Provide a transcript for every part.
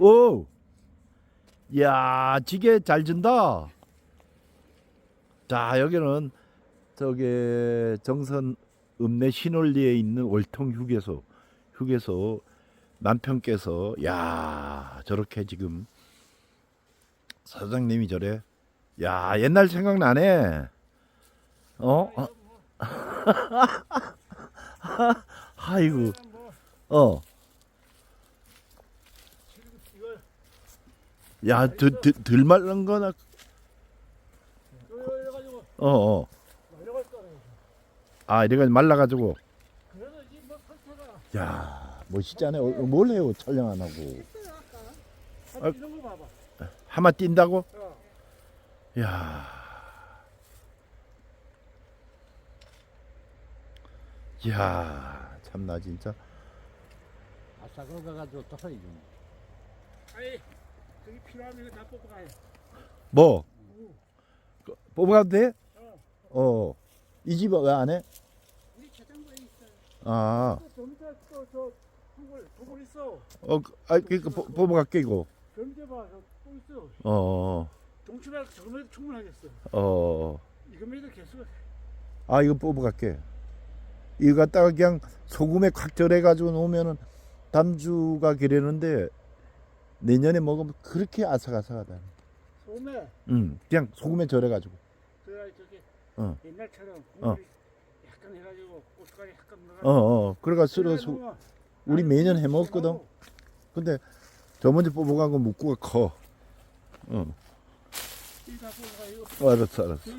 오. 야, 지게 잘 준다. 자, 여기는 저기 정선 읍내 신월리에 있는 월통 휴게소. 휴게소 남편께서 야, 저렇게 지금 사장님이 저래. 야, 옛날 생각나네. 어? 어? 아이고. 어. 야, 드, 드, 덜 말른 거나. 어, 어. 아, 이래가 말라가지고. 야, 멋있잖아. 어, 뭘 해요, 촬영 안 하고. 한 아. 하마 뛴다고? 어. 야. 야, 참나 진짜. 아싸 그거 가가지고 또 해야지. 저기 필요하면 이거 다 뽑고 가요. 뭐? 그, 뽑아가도 돼? 어. 어. 이집왜안 해? 우리 자전거에 있어. 아, 저 밑에 또저 도골 있어. 어, 그, 아, 그, 그, 뽑아갈게 이거. 저 밑에 봐. 저또 있어. 어, 동치면 저거면 충분하겠어. 어. 이거면 개수 아, 이거 뽑아갈게. 이거 갖다가 그냥 소금에 콱 절여가지고 놓으면은 담주가 기르는데 내년에 먹으면 그렇게 아삭아삭하다. 소매 응, 그냥 소금에 절여가지고. 그래 저기 어. 옛날처럼 어. 약간 해가지고 고춧가루 약간 어, 넣어. 어. 그래가 소. 우리 매년 해 먹었거든. 근데 저 먼저 뽑아간 거 묵구가 커. 어. 어, 알았어, 알았어.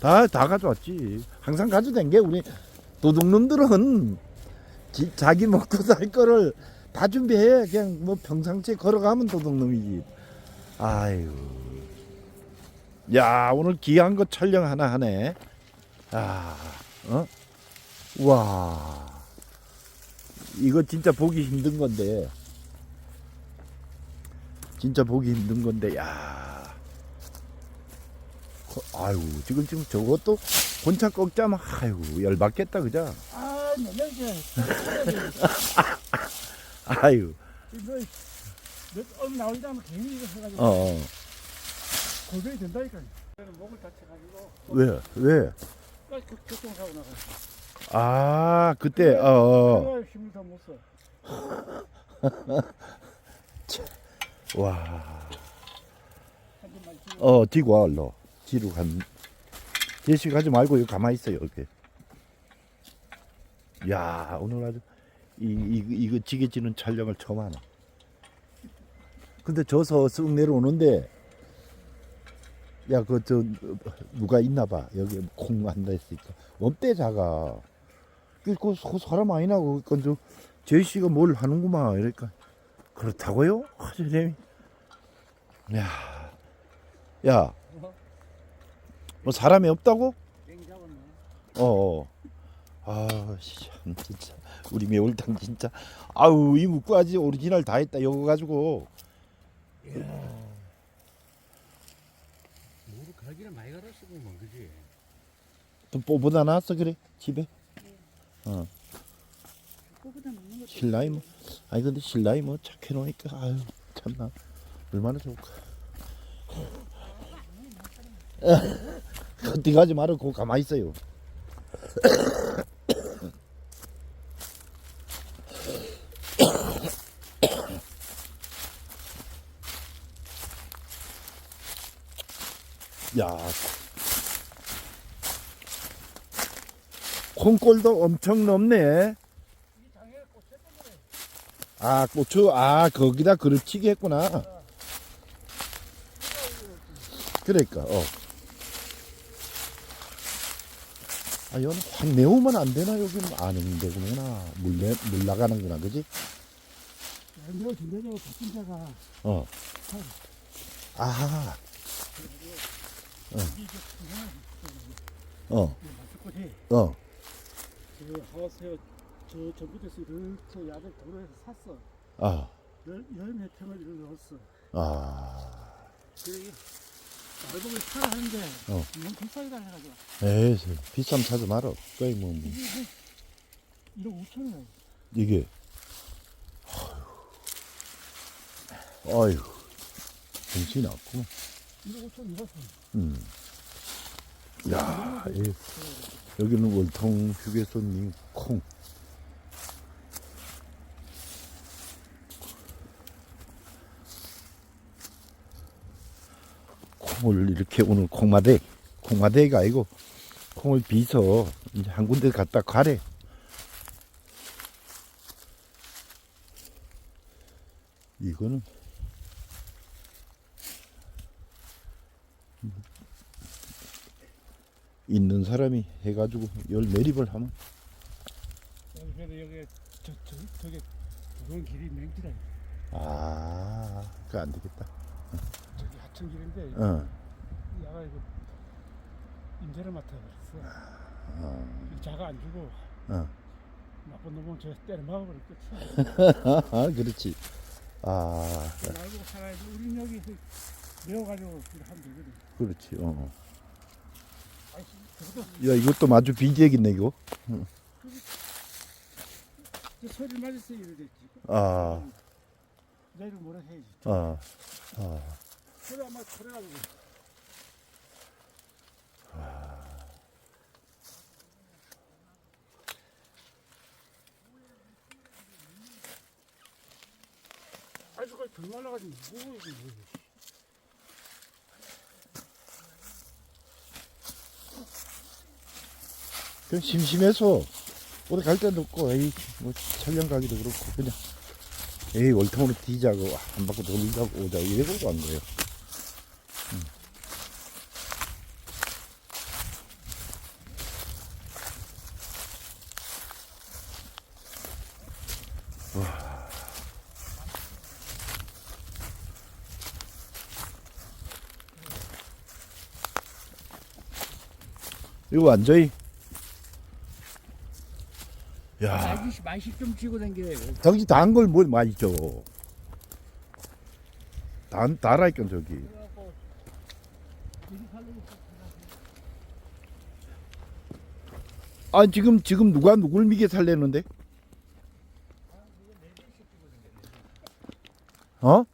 다, 다 가져왔지. 항상 가져된 게 우리 도둑놈들은 지, 자기 먹고 살 거를 다 준비해. 그냥 뭐 평상시에 걸어가면 도둑놈이지. 아유. 야, 오늘 귀한 거 촬영 하나 하네. 아, 어? 와. 이거 진짜 보기 힘든 건데. 진짜 보기 힘든 건데, 야. 거- 아유, 지금, 지금 저것도 본차 꺾자면, 아유, 열받겠다, 그죠? 아, 내년에 아유, 이거 몇 얼마 나오지 않으면 괜히 이거 해가지고 어, 어. 골병이 된다니까. 저는 목을 다쳐가지고 왜, 왜? 까- 교- 교통사고 나가. 아, 그때, 어, 어. 내가 힘을 다 못 써. 와. 한 어, 뒤고 와, 얼른. 뒤로 간. 제시 가지 말고, 여기 가만히 있어요, 이렇게. 야, 오늘 아주, 이, 이, 이 거 지게지는 촬영을 처음 하네. 근데 저서 쓱 내려오는데, 야, 그, 저, 누가 있나 봐. 여기 콩 앉아있으니까. 엄대 작아. 그, 그, 그 사람 아니나, 그니까, 저, 제시가 뭘 하는구만. 이러니까. 그렇다고요? 아, 선생님. 야, 야, 뭐 사람이 없다고? 어, 어. 아, 씨, 참, 진짜 우리 매울당 진짜. 아우 이 묵과지 오리지널 다 했다. 이거 가지고. 뭐를 갈기를 많이 갈았으면 그지. 좀 뽑아다 놨어 그래 집에. 그거보다 먹는 것도 신라이 뭐. 아니 근데 신라이 뭐 착해 놓으니까 아유 참나 얼마나 좋을까. 어디 가지 말고 그 가만히 있어요. 야, 콩골도 엄청 넓네. 아, 고추, 아, 거기다 그릇치기 했구나. 그러니까, 어. 아, 여기는 확 내우면 안 되나? 여기는 안 되구나. 물, 내, 물 나가는구나, 그지? 어. 아, 어, 거지. 어. 그 하우스에 저 전부터서 이렇게 야들 도로에서 샀어. 아, 열, 열몇 평을 이렇게 넣었어. 아. 그래 말복을 사라 하는데 어. 너무 비싸게 달래가지고 에이, 비싸면 사지 말어. 거의 뭐, 뭐. 이게 한 1억 5천 원. 이게. 아유, 정신이 없고. 이거 5천 이거 음. 야, 이, 여기는 월통 휴게소님 콩. 콩을 이렇게 오늘 콩마대, 콩마대가 아니고 콩을 비서 이제 한 군데 갖다 가래. 이거는 있는 사람이 해가지고 열 매립을 하면 그래도 여기 저, 저, 저게 그건 길이 맹지라 아, 그안 되겠다. 저기 하천 길인데 어, 야가 이거 임대를 맡아버렸어 어, 이 자가 안 주고 어. 나쁜 놈은 저 때려 막아버렸겠지 아, 그렇지. 아, 말고 살아야지 우린 여기 배워가지고 이렇게 하면 되거든 그렇지. 어. 야, 이것도 마주 빈지역이네 이거. 저 소리 맞았어 이래 됐지 아, 내일 뭐라 해야지? 아, 아. 소리 아마 그래가지고. 아주까지 덜 말라가지고. 뭐 이게 뭐 그냥 심심해서 어디 갈 데도 없고, 에이, 뭐 촬영 가기도 그렇고 그냥 에이 월통으로 뒤자고 한 바퀴 돌자고 오자 이래서 간 거예요. 음. 이거 완전히 야 아저씨 맛이 좀 쥐고 댕겨요. 당신 단걸 뭘 많이 줘. 단 달아있건 저기. 아 지금 지금 누가 누굴 미게 살려는데? 어?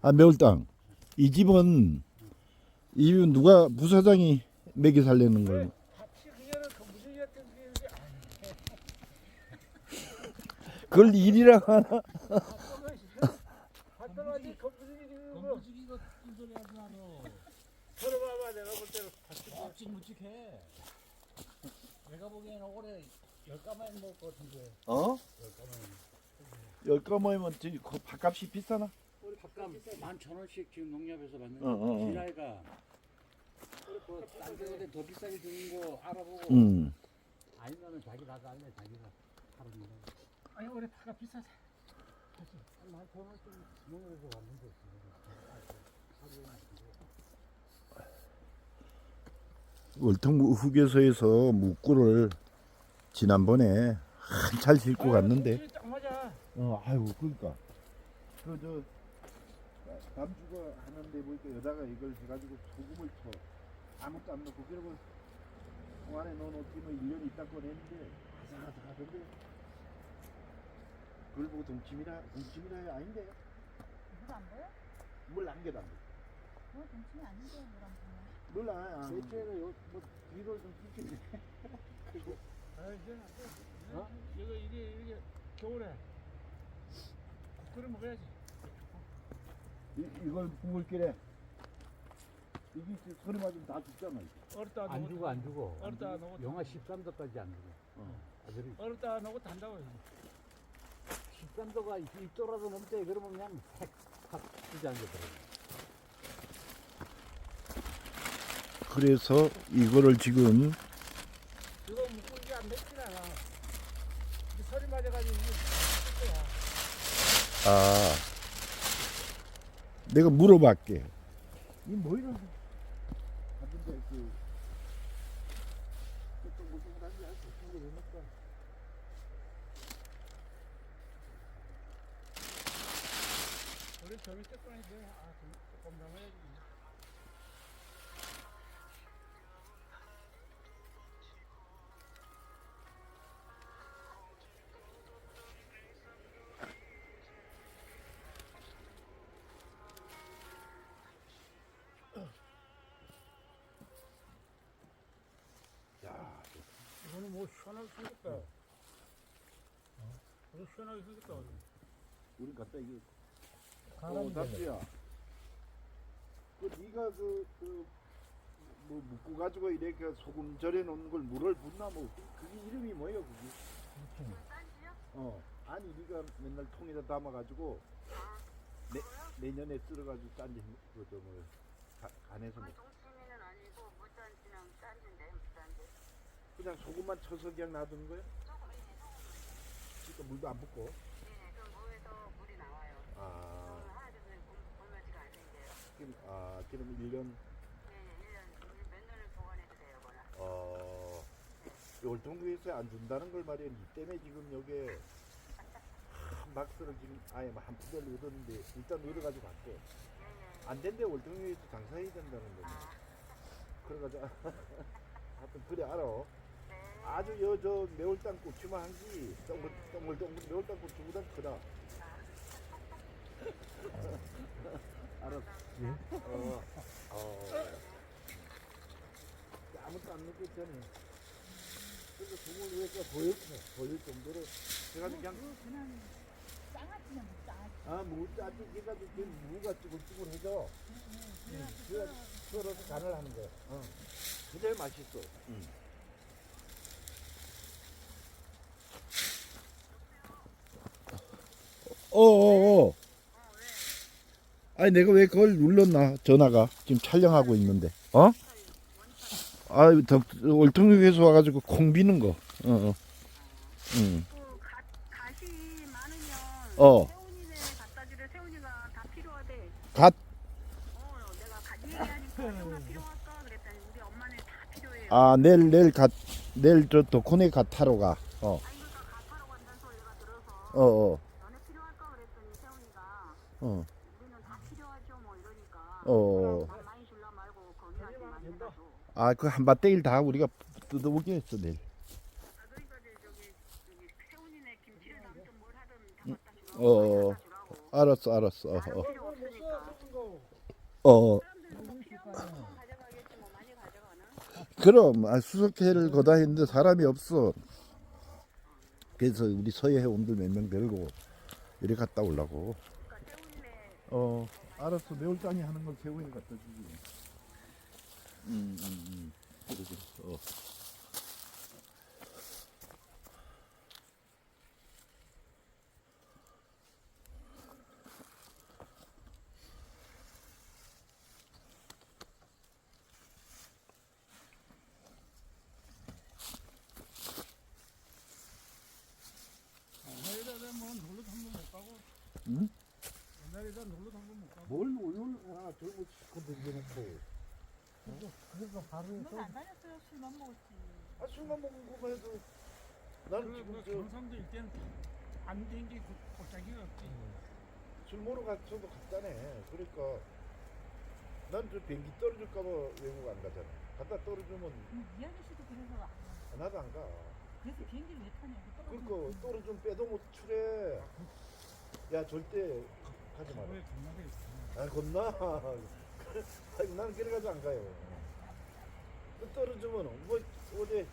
아 매울땅. 이 집은 이 집은 누가 부사장이 매게 살려는 거예요. 같이 그녀는 그 무슨 일이었던 게 그걸 일이라 하나? 갔다가지 그 무슨 일이고 건부지기가 무슨 소리 하지 않아. 서로 봐봐 내가 볼 때는 같이 묵직 묵직해. 내가 보기에는 올해 열 가마에 먹을 것 같은데. 어? 열 가마에. 모이면 저기 그 밥값이 비싸나? 밥값 만천 원씩 지금 농협에서 받는 어, 어, 어. 지라이가 딴 데보다 더 비싸게 주는 거 알아보고 응. 아니면은 자기 나가 할래 자기가 하는 거. 아니 올해 파가 비싸서 만천 원씩 농협에서 받는 거 월통 휴게소에서 묵구를 지난번에 한참 싣고 갔는데 딱 맞아 어 아이고 그러니까 그저 남주가 하는데 보니까 여자가 이걸 해가지고 소금을 쳐 아무것도 안 넣고 그러고 공 안에 넣어놓기면 1년 있다 꺼냈는데 아삭아삭하던데 그걸 보고 동치미라 동치미라 아닌데 물안 보여? 뭘 남겨다 뭐 동치미 아닌데 물안 보여. 몰라 아, 대체로 요뭐 뒤로 좀 붙이지. 아 이제는 안 돼. 어? 이거 이게 이게 겨울에 끓여 먹어야지 이, 이걸 국물길에 이게 이제 소리 맞으면 다 죽잖아 이거. 얼었다 안 주고 안 주고. 얼었다 놓고 영하 13도까지 안 주고. 어. 아들이 얼었다 놓고 단다고 13도가 이쪽으로 넘대 그러면 그냥 팍팍 쓰지 않겠더라고. 그래서 이거를 지금 이거 묶고 이게 안 맵진 않아 이게 소리 맞아가지고 이게 맵질 거야. 아 내가 물어봤게. 이 뭐 이런 하던데 그 그또 무슨 단지 알수 없는 게 왜니까 재밌을 뻔했는데 아 건강해야지 야, 이거는 뭐 시원하게 생겼다. 어? 이거 시원하게 생겼다. 우리 갖다 이게 어. 답지야. 그 네가 그, 그, 뭐 묶고 가지고 이렇게 소금 절여 놓는 걸 물을 붓나 뭐 그- 그게 이름이 뭐예요 그게? 어 아니 네가 맨날 통에다 담아 가지고 내 내년에 쓸어 가지고 짠지 그저 뭐 가- 간에서 먹. 동치미는 아니고 무짠지는 짠지인데 무짠지 그냥 소금만 쳐서 그냥 놔두는 거야? 조금 이제 조금 그러니까 물도 안 붓고. 예, 그 무에서 물이 나와요. 아 그럼 하나 둘셋 굶어지가 안 그럼 아 그럼 1년 예, 예, 1년 몇 년을 보관해도 돼요, 그거는. 어 월통구에서 안 준다는 걸 말이야. 니 때문에 지금 여기에 한 박스를 지금 아예 뭐한 푸대를 얻었는데 일단 얻어가지고 갈게. 예, 예. 안 된대 월통구에서 장사해야 된다는 거지. 아, 그래가지고 하여튼 그래 알아. 네. 아주 여저 매울땅 고추만 한지 동글 동글 동글 매울땅 고추보다 크다. 알았어. 어. 어. 아무것도 안 있잖아. 그래서 국물 위에서 보일 보일 정도로 제가 그냥 그 그냥 짱아찌면 짱아찌. 아무 짜지 해가지고 그 무가 쭈글쭈글해져. 그래서 썰어서 간을 하는 거야. 어. 그게 맛있어. 응. 어어어. 아니 내가 왜 그걸 눌렀나 전화가 지금 촬영하고 있는데 어? 아 덕, 월통역에서 와가지고 콩 비는 거. 어. 어. 응. 어. 갓. 아 내일 내일 갓 내일 저 도코네 갓 타러 가. 어. 어 어. 어. 우리는 다 필요하죠 뭐 이러니까 어. 아 그 한 밭대일 다 우리가 뜯어오게 했어 내일. 어, 어. 알았어 알았어. 어, 어. 어, 어. 그럼 아, 수석회를 거다 했는데 사람이 없어. 그래서 우리 서해 회원들 몇 명 데리고 이리 갔다 세훈이네 어, 알았어. 매울땅이 하는 걸 세훈이 갖다 주지. 음, 음, 음. 그래. 어. 옛날에다 뭐 놀러도 한번 못 가고. 응? 옛날에다 놀러도 한번 못 가고. 뭘 아, 저거 시커 던져놓고. 그래서 바로 그건 안 다녔어요. 술만 먹었지. 아, 술만 먹은 거 해도. 나는 그, 지금 그저 경상도 일때는 안 된게 골짜기가 없지. 술 먹으러 갔어도 갔다네. 그러니까 난저 비행기 떨어질까봐 외국 안 가잖아. 갔다 떨어지면 음, 이 아저씨도 그래서 안 가. 나도 안 가. 그래서 비행기를 왜 타냐고 떨어져. 그러니까 떨어지면 빼도 못 추래. 야 절대 가지 마라. 있어. 아 겁나. 아니, 난 그래가지고 안 가요. 또 떨어지면 뭐 어디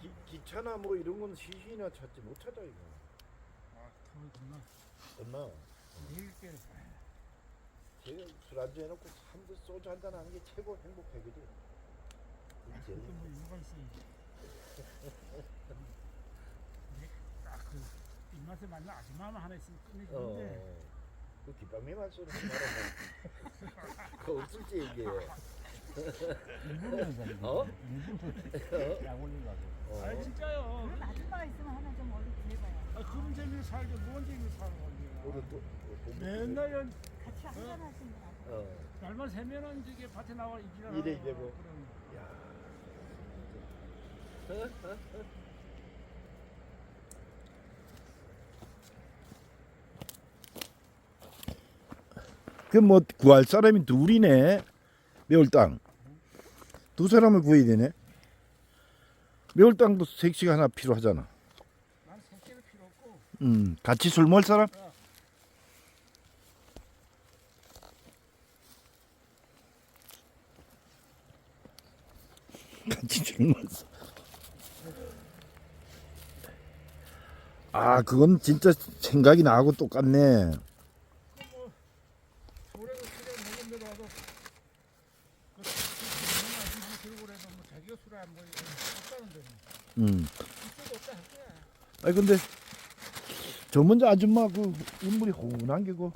기, 기차나 뭐 이런 건 시신이나 찾지 못 찾아 이거. 아, 더 겁나. 겁나. 때 제가 술 안주 해놓고 한잔 소주 한잔 하는 게 최고 행복하거든. 제일 그것도 뭐 이유가 있어야지. 딱 그 입맛에 맞는 아줌마만 하나 있으면 끝내주는데 어. 그 뒷방매만 쏘는 말은 그거 없을지 얘기해. 어? 약 올리려고. 어. 아 진짜요. 그런 아줌마가 있으면 하나 좀 어디 구해봐요. 아 그런 재미로 살죠. 무언 재미로 사는 우리 거지. 또돈 맨날 연- 같이 한잔 하시는 분 아세요? 어. 날만 세면은 저게 밭에 나와 이지라. 이래 이제 뭐. 그럼 야. 그 뭐 구할 사람이 둘이네 매울땅 두 사람을 구해야 되네. 매울땅도 색시가 하나 필요하잖아. 음 같이 술 먹을 사람? 같이 술 먹을 사람. 아 그건 진짜 생각이 나하고 똑같네. 그뭐 소래가 술에 먹은 데도 와도 그 술을 들고 그래서 뭐 자기가 술을 안 먹으니까 없다는데 음. 아니 근데 저 먼저 아줌마 그 인물이 호운한 게고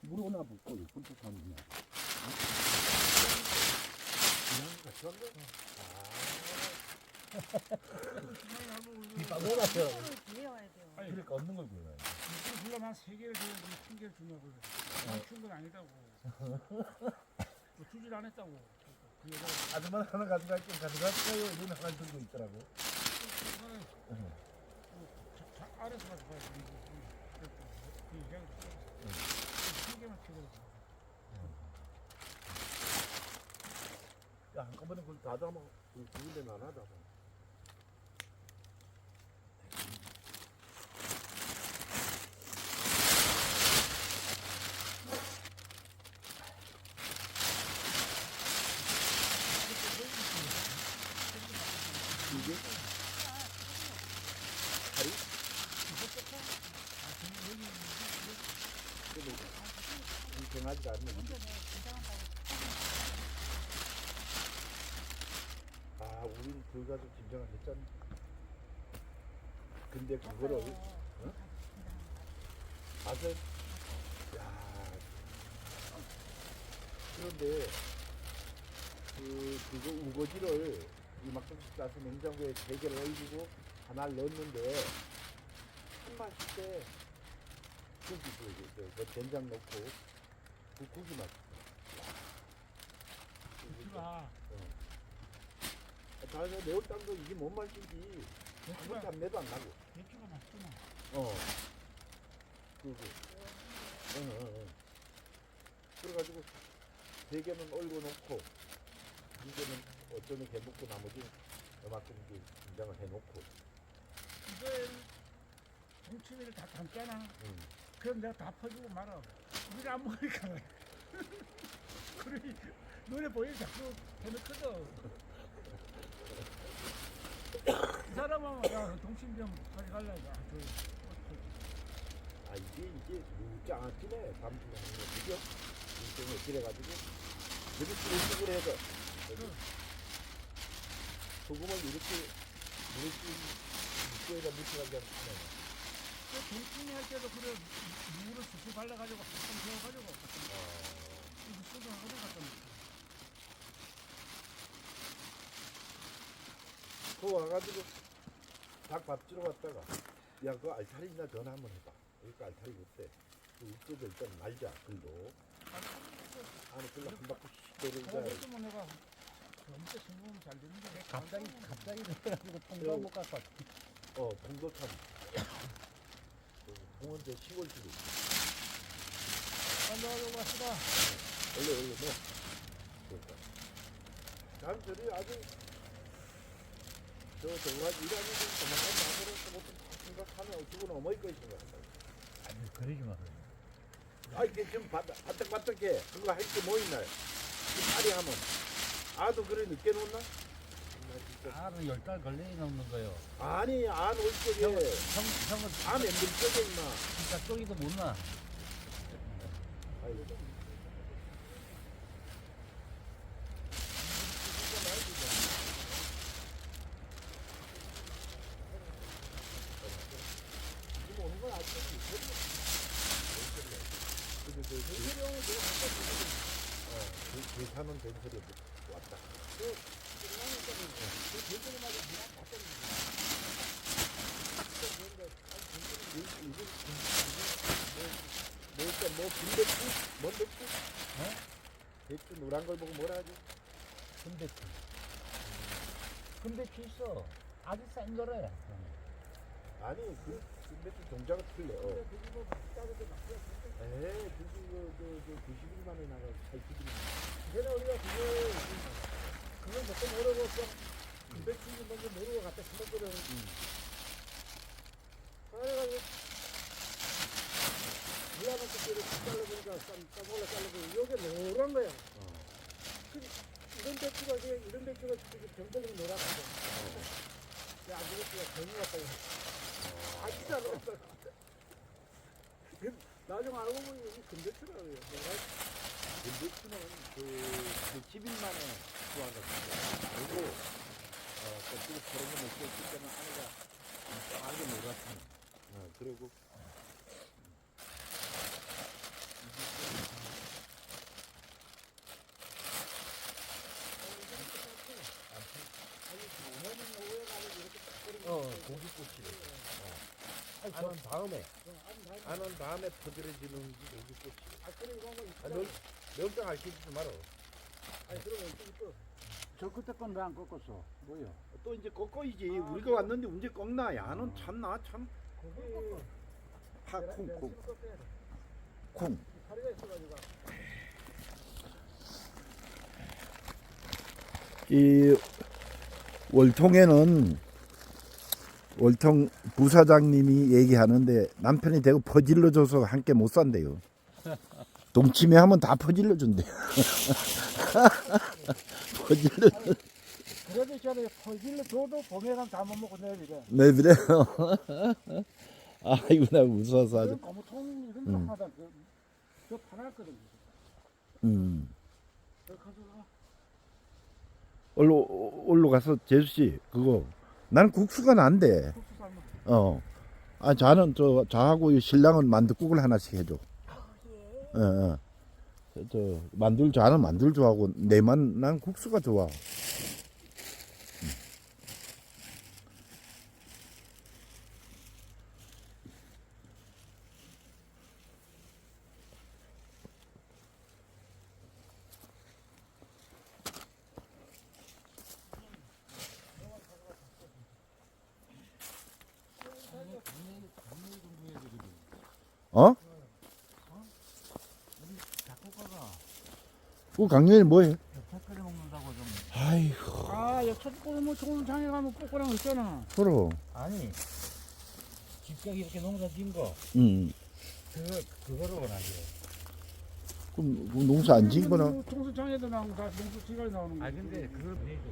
물 오나 붓고 분투 사는 뒷방울 같아요. 뒤에 와야 돼요. 아니 그러니까 없는 걸 골라요. 술 불러면 한세 개를 줘야지 한 개를 주냐고 그래. 준건 아니다고. 뭐 주질 안 했다고. 그 여자 아줌마 하나 가져갈게 가져갈까요? 이런 하나 들고 있더라고. 그거는 자- 자- 알아서 가져가야지. 그 얘기하고 한 개만 치고. 야 한꺼번에 그걸 다 담아. 그 좋은데 안 하다. 아, 우린 그거 가지고 진정을 했잖아. 근데 그거를 어? 아서 야 그런데 그 그거 우거지를 이만큼씩 싸서 냉장고에 세 개를 얼리고 하나를 넣었는데 한 마실 때 고기 그, 그, 그, 그 된장 넣고 그 고기 맛. 배추가 다음에 매울땅도 이게 뭔 맛인지 아무 잡내도 안 나고. 배추가 맛있구나. 어. 그거. 응, 응, 응. 그래가지고 세 개는 얼고 놓고 한 개는 어쩌면 해먹고 나머지 요만큼 이제 김장을 해놓고. 이걸 동치미를 다 담잖아. 응. 그럼 내가 다 퍼주고 말아. 우리가 안 먹으니까. 그러니 눈에 보이면 자꾸 해놓거든. 이 사람은 야 동심 좀 가져갈라. 아, 저, 아 이게 이게 무장아찌네 밤중에 하는 거 그죠? 일종의 그래가지고 이렇게 수국을 해서 여기 소금을 이렇게 이렇게 육수에다 묻혀가지고 그 동치미 할 때도 그래 물을 쑥쑥 발라가지고 한번 세워가지고 육수도 하나 갖다 놓고. 그 와가지고 닭밥 주러 갔다가 야 그 알타리나 전화 한번 해봐. 여기 그 알타리 어때? 그 육수도 일단 말자 글로. 안에 글로 한 바퀴 씩 그거 했으면 내가 진짜 성공이 잘 되는데 갑자기 갑자기 그래가지고 통도 못 갔다. 어 동도참 그 공원대 시골집이 와서 갑시다. 원래 원래 뭐 그러니까 참 저리 아주 저 정말 일하는 분 도망간 마음으로 뭐좀 생각하면 어쩌고는 어머니 것인 것 같다 아니 그러지 마. 아 이게 좀 바닥 바닥바닥해 그거 할 게 뭐 있나요? 그 빨리 하면 아도 그래 늦게 놓나? 알은 열달 걸레에 넣는 거요. 아니 안 올 적에 형, 형, 형은 안 엠들 적에 있나? 진짜 쪼기도 못 나. 아이고. 지금 오는 건 아직. 근데 그 어, 그 계산은 된 소리 왔 뭐뭐 군대추? 뭔 대추? 어? 대추 노란 걸 보고 뭐라 하지? 근데추. 근데추 있어. 아주 센 거래. 아니 그 군대추 종자가 틀려. 어. 에이 그거 그그 90일 만에 나가 80일 만에. 그래 우리가 그걸 그걸 몇번 모르고 좀 군대충 먼저 모르고 갔다 생각거든. 그래가지고 미안한 것들을 잘라보니까 쌈싸먹을라 잘라보니까 이게 노란 거야. 어. 그 이런 배추가 이게 이런 배추가 병들면 노랗거든. 야, 안 되겠다. 병이 왔다. 이거. 아 진짜 알았어. 나중에 알고 보니 이게 금대추라고요. 근데치는 그, 그 10일 만에 수확했어요. 그리고 어, 그때 그런 거 먹고 있을 때는 안에가 빨개 노랗잖아. 어, 그리고 어, 고기꼬치를. 어. 안한 다음에, 안 한 다음에 퍼들어지는 게 고기꼬치. 아 이거 한번 아, 명, 명장 알시키지 마라. 아니 그러면 또저 그때 건 왜 안 꺾었어? 뭐요? 또 이제 꺾어이지. 우리가 왔는데 언제 꺾나? 야는 참나 참. 고기 파, 콩, 콩, 콩. 콩. 다리가 있어가지고. 이 월통에는 월통 부사장님이 얘기하는데 남편이 대고 퍼질러 줘서 함께 못 산대요. 동치미 하면 다 퍼질러 준대요. 퍼질러 그래도 있잖아요. 퍼질러 줘도 봄에 가면 다못 먹고. 네 그래요. 아이고 나 무서워서 아주. 고무통 이런 거 음. 하다 그, 저 팔았거든. 음. 올로 올로 가서 재수 씨 그거 난 국수가 난데. 국수 삶아. 어. 아 자는 저 자하고 이 신랑은 만두국을 하나씩 해줘. 어, 어. 저, 저 만들 자는 만들 좋아하고 내만 난 국수가 좋아. 어? 그 강렬이 뭐해? 팩끓이 먹는다고 좀. 아이고 아, 여기 꼬르면 좋은 장에 가면 꼬꼬랑 있잖아. 서로. 아니, 직접 이렇게 농사 진 거, 응. 그거, 그거를 원하지. 그럼 그 농사 안 지은 거나 통수장에도 나오고 다 농수 지가 나오는 거. 아, 근데 그걸 내도.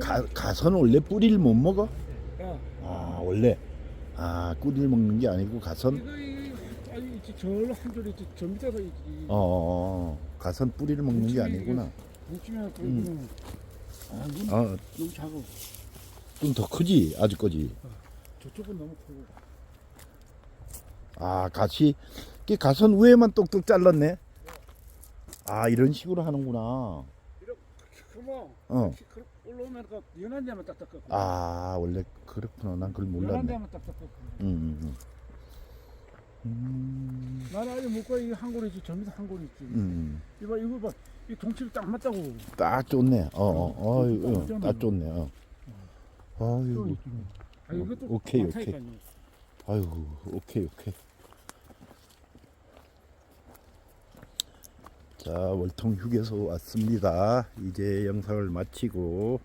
가, 가서는 원래 뿌리를 못 먹어? 야, 아 원래 아 뿌리를 먹는 게 아니고 가선 이거 이 아니 있지 저로 한줄 있지 저 밑에서 있지. 어, 어, 어. 가선 뿌리를 먹는 게 아니구나. 뭉치면 그 음. 아, 눈 아, 너무 작아. 좀 더 크지 아주 거지. 저쪽은 너무 크고. 아 가시 그 가선 위에만 똑똑 잘랐네. 아 이런 식으로 하는구나. 어. 올라오면 그 연한 데만 딱딱 꺾고. 아 원래 그렇구나. 난 그걸 연한 몰랐네. 데만 딱딱 꺾고. 음, 음, 음. 음, 나는 아직 못 가 이한 골 있지 저 밑에 한골 있지. 음. 이봐 이거 봐. 이 동치를 딱 맞다고. 딱 좋네. 어, 어, 어, 딱 어. 딱 좋네. 어. 또 아이고, 있지. 아 이것도 오케이, 많다니까요. 아이고, 오케이, 오케이. 자, 월통 휴게소 왔습니다. 이제 영상을 마치고